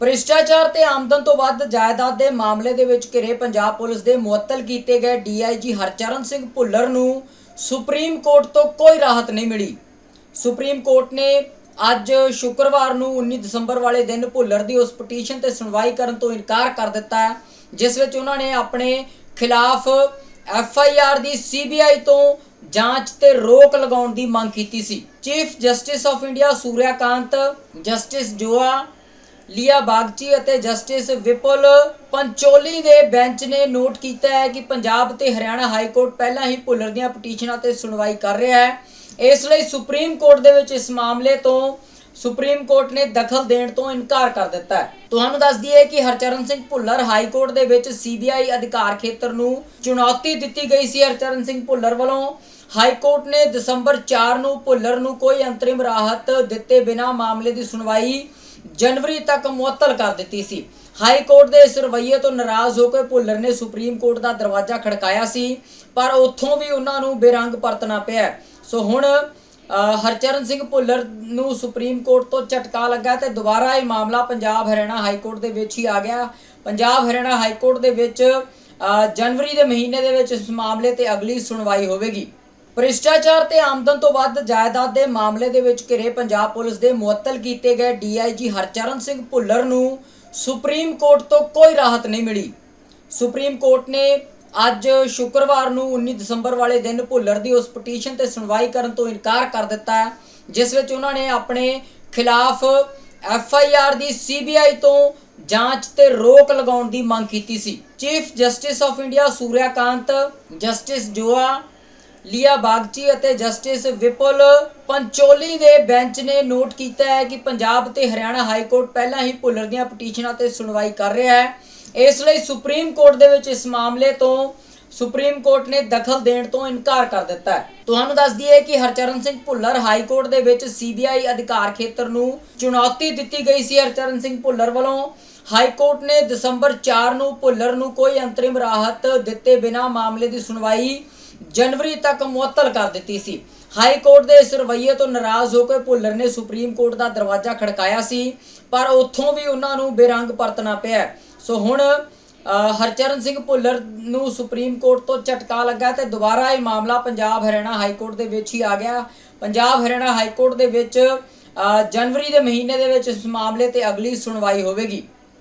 ਭ੍ਰਿਸ਼ਟਾਚਾਰ ਤੇ ਆਮਦਨ ਤੋਂ ਵੱਧ ਜਾਇਦਾਦ ਦੇ ਮਾਮਲੇ ਦੇ ਵਿੱਚ ਘਿਰੇ ਪੰਜਾਬ ਪੁਲਿਸ ਦੇ ਮੁਅੱਤਲ ਕੀਤੇ ਗਏ ਡੀਆਈਜੀ ਹਰਚਰਨ ਸਿੰਘ ਭੁੱਲਰ ਨੂੰ ਸੁਪਰੀਮ ਕੋਰਟ ਤੋਂ ਕੋਈ ਰਾਹਤ ਨਹੀਂ ਮਿਲੀ। ਸੁਪਰੀਮ ਕੋਰਟ ਨੇ ਅੱਜ ਸ਼ੁੱਕਰਵਾਰ ਨੂੰ 19 ਦਸੰਬਰ ਵਾਲੇ ਦਿਨ ਭੁੱਲਰ ਦੀ ਉਸ ਪਟੀਸ਼ਨ ਤੇ ਸੁਣਵਾਈ ਕਰਨ ਤੋਂ ਇਨਕਾਰ ਕਰ ਦਿੱਤਾ ਹੈ, ਜਿਸ ਵਿੱਚ ਉਹਨਾਂ ਨੇ ਆਪਣੇ ਖਿਲਾਫ ਐਫ ਆਈ ਆਰ ਦੀ ਸੀਬੀਆਈ ਤੋਂ ਜਾਂਚ ਤੇ ਰੋਕ ਲਗਾਉਣ ਦੀ ਮੰਗ ਕੀਤੀ ਸੀ। Chief justice of India Suryakant, justice Joymalya Bagchi ਅਤੇ ਜਸਟਿਸ ਵਿਪੁਲ ਪੰਚੋਲੀ ਦੇ ਬੈਂਚ ਨੇ ਨੋਟ ਕੀਤਾ ਹੈ ਕਿ ਪੰਜਾਬ ਤੇ ਹਰਿਆਣਾ ਹਾਈ ਕੋਰਟ ਪਹਿਲਾਂ ਹੀ ਭੁੱਲਰ ਦੀਆਂ ਪਟੀਸ਼ਨਾਂ ਤੇ ਸੁਣਵਾਈ ਕਰ ਰਿਹਾ ਹੈ। ਇਸ ਲਈ ਸੁਪਰੀਮ ਕੋਰਟ ਦੇ ਵਿੱਚ ਇਸ ਮਾਮਲੇ ਤੋਂ ਸੁਪਰੀਮ ਕੋਰਟ ਨੇ ਦਖਲ ਦੇਣ ਤੋਂ ਇਨਕਾਰ ਕਰ ਦਿੱਤਾ ਹੈ। ਤੁਹਾਨੂੰ ਦੱਸ ਦਈਏ ਕਿ ਹਰਚਰਨ ਸਿੰਘ ਭੁੱਲਰ ਹਾਈ ਕੋਰਟ ਦੇ ਵਿੱਚ ਸੀਬੀਆਈ ਅਧਿਕਾਰ ਖੇਤਰ ਨੂੰ ਚੁਣੌਤੀ ਦਿੱਤੀ ਗਈ ਸੀ। ਹਰਚਰਨ ਸਿੰਘ ਭੁੱਲਰ ਵੱਲੋਂ ਹਾਈ ਕੋਰਟ ਨੇ ਦਸੰਬਰ 4 ਨੂੰ ਭੁੱਲਰ ਨੂੰ ਕੋਈ ਅੰਤਰਿਮ ਰਾਹਤ ਦਿੱਤੇ ਬਿਨਾ ਮਾਮਲੇ ਦੀ ਸੁਣਵਾਈ ਜਨਵਰੀ ਤੱਕ ਮੁਅੱਤਲ ਕਰ ਦਿੱਤੀ ਸੀ ਹਾਈ ਕੋਰਟ ਦੇ ਇਸ ਰਵੱਈਏ ਤੋਂ ਨਾਰਾਜ਼ ਹੋ ਕੇ ਭੁੱਲਰ ਨੇ ਸੁਪਰੀਮ ਕੋਰਟ ਦਾ ਦਰਵਾਜ਼ਾ ਖੜਕਾਇਆ ਸੀ ਪਰ ਉੱਥੋਂ ਵੀ ਉਹਨਾਂ ਨੂੰ ਬੇਰੰਗ ਪਰਤਣਾ ਪਿਆ ਸੋ ਹੁਣ ਹਰਚਰਨ ਸਿੰਘ ਭੁੱਲਰ ਨੂੰ ਸੁਪਰੀਮ ਕੋਰਟ ਤੋਂ ਝਟਕਾ ਲੱਗਾ ਤੇ ਦੁਬਾਰਾ ਇਹ ਮਾਮਲਾ ਪੰਜਾਬ ਹਰਿਆਣਾ ਹਾਈ ਕੋਰਟ ਦੇ ਵਿੱਚ ਹੀ ਆ ਗਿਆ ਪੰਜਾਬ ਹਰਿਆਣਾ ਹਾਈ ਕੋਰਟ ਦੇ ਵਿੱਚ ਜਨਵਰੀ ਦੇ ਮਹੀਨੇ ਦੇ ਵਿੱਚ ਇਸ ਮਾਮਲੇ ਤੇ ਅਗਲੀ ਸੁਣਵਾਈ ਹੋਵੇਗੀ ਭ੍ਰਿਸ਼ਟਾਚਾਰ ਤੇ ਆਮਦਨ ਤੋਂ ਵੱਧ ਜਾਇਦਾਦ ਦੇ ਮਾਮਲੇ ਦੇ ਵਿੱਚ ਘਿਰੇ ਪੰਜਾਬ ਪੁਲਿਸ ਦੇ ਮੁਅੱਤਲ ਕੀਤੇ ਗਏ ਡੀਆਈਜੀ ਹਰਚਰਨ ਸਿੰਘ ਭੁੱਲਰ ਨੂੰ ਸੁਪਰੀਮ ਕੋਰਟ ਤੋਂ ਕੋਈ ਰਾਹਤ ਨਹੀਂ ਮਿਲੀ। ਸੁਪਰੀਮ ਕੋਰਟ ਨੇ ਅੱਜ ਸ਼ੁੱਕਰਵਾਰ ਨੂੰ 19 ਦਸੰਬਰ ਵਾਲੇ ਦਿਨ ਭੁੱਲਰ ਦੀ ਉਸ ਪਟੀਸ਼ਨ ਤੇ ਸੁਣਵਾਈ ਕਰਨ ਤੋਂ ਇਨਕਾਰ ਕਰ ਦਿੱਤਾ ਹੈ, ਜਿਸ ਵਿੱਚ ਉਹਨਾਂ ਨੇ ਆਪਣੇ ਖਿਲਾਫ ਐਫ ਆਈ ਆਰ ਦੀ ਸੀਬੀਆਈ ਤੋਂ ਜਾਂਚ ਤੇ ਰੋਕ ਲਗਾਉਣ ਦੀ ਮੰਗ ਕੀਤੀ ਸੀ। Chief justice of India Suryakant, justice Joymalya Bagchi ਅਤੇ ਜਸਟਿਸ ਵਿਪੁਲ ਪੰਚੋਲੀ ਦੇ ਬੈਂਚ ਨੇ ਨੋਟ ਕੀਤਾ ਹੈ ਕਿ ਪੰਜਾਬ ਤੇ ਹਰਿਆਣਾ ਹਾਈ ਕੋਰਟ ਪਹਿਲਾਂ ਹੀ ਭੁੱਲਰ ਦੀਆਂ ਪਟੀਸ਼ਨਾਂ ਤੇ ਸੁਣਵਾਈ ਕਰ ਰਿਹਾ ਹੈ। ਇਸ ਲਈ ਸੁਪਰੀਮ ਕੋਰਟ ਦੇ ਵਿੱਚ ਇਸ ਮਾਮਲੇ ਤੋਂ ਸੁਪਰੀਮ ਕੋਰਟ ਨੇ ਦਖਲ ਦੇਣ ਤੋਂ ਇਨਕਾਰ ਕਰ ਦਿੱਤਾ ਹੈ। ਤੁਹਾਨੂੰ ਦੱਸ ਦਈਏ ਕਿ ਹਰਚਰਨ ਸਿੰਘ ਭੁੱਲਰ ਹਾਈ ਕੋਰਟ ਦੇ ਵਿੱਚ ਸੀਬੀਆਈ ਅਧਿਕਾਰ ਖੇਤਰ ਨੂੰ ਚੁਣੌਤੀ ਦਿੱਤੀ ਗਈ ਸੀ। ਹਰਚਰਨ ਸਿੰਘ ਭੁੱਲਰ ਵੱਲੋਂ ਹਾਈ ਕੋਰਟ ਨੇ ਦਸੰਬਰ 4 ਨੂੰ ਭੁੱਲਰ ਨੂੰ ਕੋਈ ਅੰਤਰਿਮ ਰਾਹਤ ਦਿੱਤੇ ਬਿਨਾ ਮਾਮਲੇ ਦੀ ਸੁਣਵਾਈ ਜਨਵਰੀ ਤੱਕ ਮੁਅੱਤਲ ਕਰ ਦਿੱਤੀ ਸੀ। ਹਾਈ ਕੋਰਟ ਦੇ ਇਸ ਰਵੱਈਏ ਤੋਂ ਨਾਰਾਜ਼ ਹੋ ਕੇ ਭੁੱਲਰ ਨੇ ਸੁਪਰੀਮ ਕੋਰਟ ਦਾ ਦਰਵਾਜ਼ਾ ਖੜਕਾਇਆ ਸੀ, ਪਰ ਉੱਥੋਂ ਵੀ ਉਹਨਾਂ ਨੂੰ ਬੇਰੰਗ ਪਰਤਣਾ ਪਿਆ ਸੋ ਹੁਣ ਹਰਚਰਨ ਸਿੰਘ ਭੁੱਲਰ ਨੂੰ ਸੁਪਰੀਮ ਕੋਰਟ ਤੋਂ ਝਟਕਾ ਲੱਗਾ ਤੇ ਦੁਬਾਰਾ ਇਹ ਮਾਮਲਾ ਪੰਜਾਬ ਹਰਿਆਣਾ ਹਾਈ ਕੋਰਟ ਦੇ ਵਿੱਚ ਹੀ ਆ ਗਿਆ। ਪੰਜਾਬ ਹਰਿਆਣਾ ਹਾਈ ਕੋਰਟ ਦੇ ਵਿੱਚ ਜਨਵਰੀ ਦੇ ਮਹੀਨੇ ਦੇ ਵਿੱਚ ਇਸ ਮਾਮਲੇ ਤੇ ਅਗਲੀ ਸੁਣਵਾਈ ਹੋਵੇਗੀ।